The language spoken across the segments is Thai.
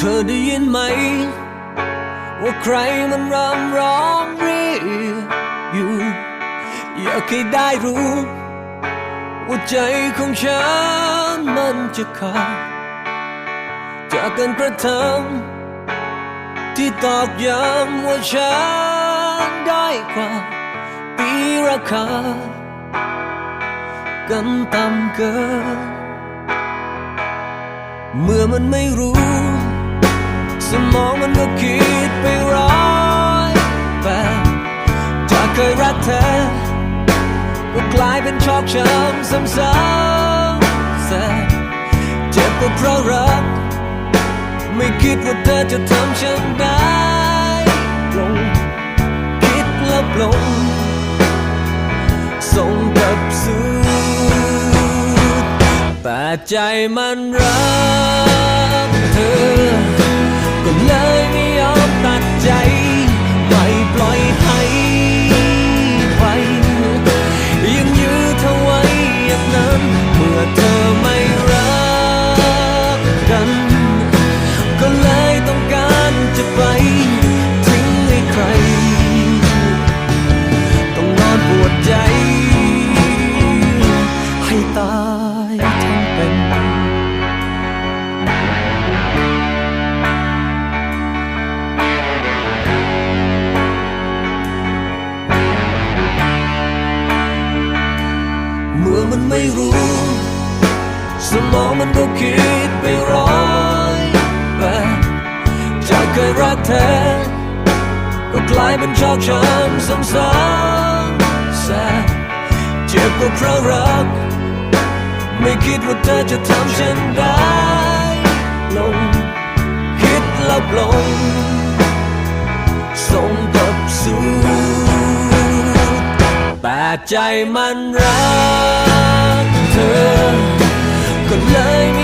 ธอได้ยินไหม ว่าใครมันรำร้องเรียกอยู่ อยากให้ได้รู้ ว่าใจของฉันมันจะขาดจากการกระทำที่ตอกย้ำว่าฉันได้กว่าปีราคากันต่ำเกิน เมื่อมันไม่รู้ มองมันก็คิดไปร้อยแบบจาเคยรักเธอก็กลายเป็นชอกช้ำซ้ำๆแสบเจ็บก็เพราะรัก ไม่คิดว่าเธอจะทำฉันได้ลงคิดลบลงส่งกับสู่แต่ใจมันรักเธอ มันไม่รู้สมองมันก็คิดไปร้อยแบบจากเคยรักเธอก็กลายเป็นชอกช้ำซ้ำๆแสบเจ็บก็เพราะรัก ไม่คิดว่าเธอจะทำฉันได้ลงคิดลบลงส่งกลับสู่แต่ใจมันรัก เธอ ก็เลยมี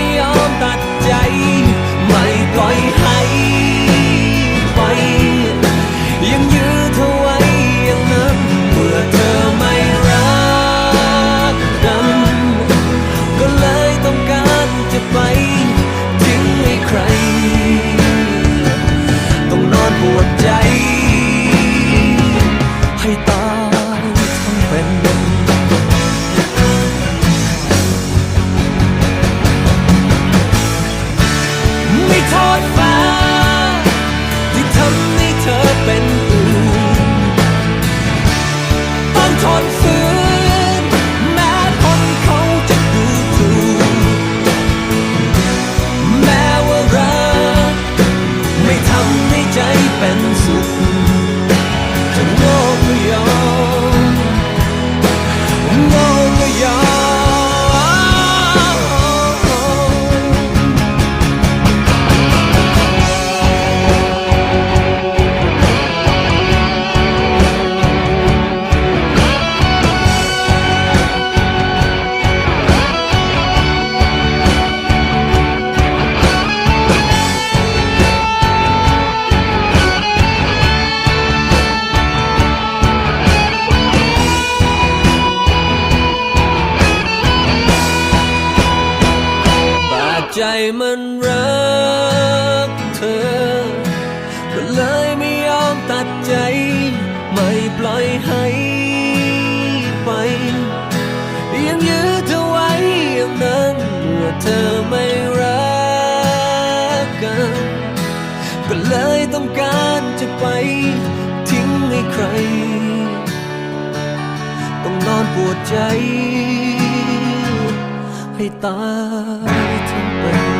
ให้ไป ยังยื้อเธอไว้อย่างนั้นเมื่อเธอไม่รักกัน ก็เลยต้องการจะไป ทิ้งให้ใคร ต้องนอนปวดใจ ให้ตายทั้ง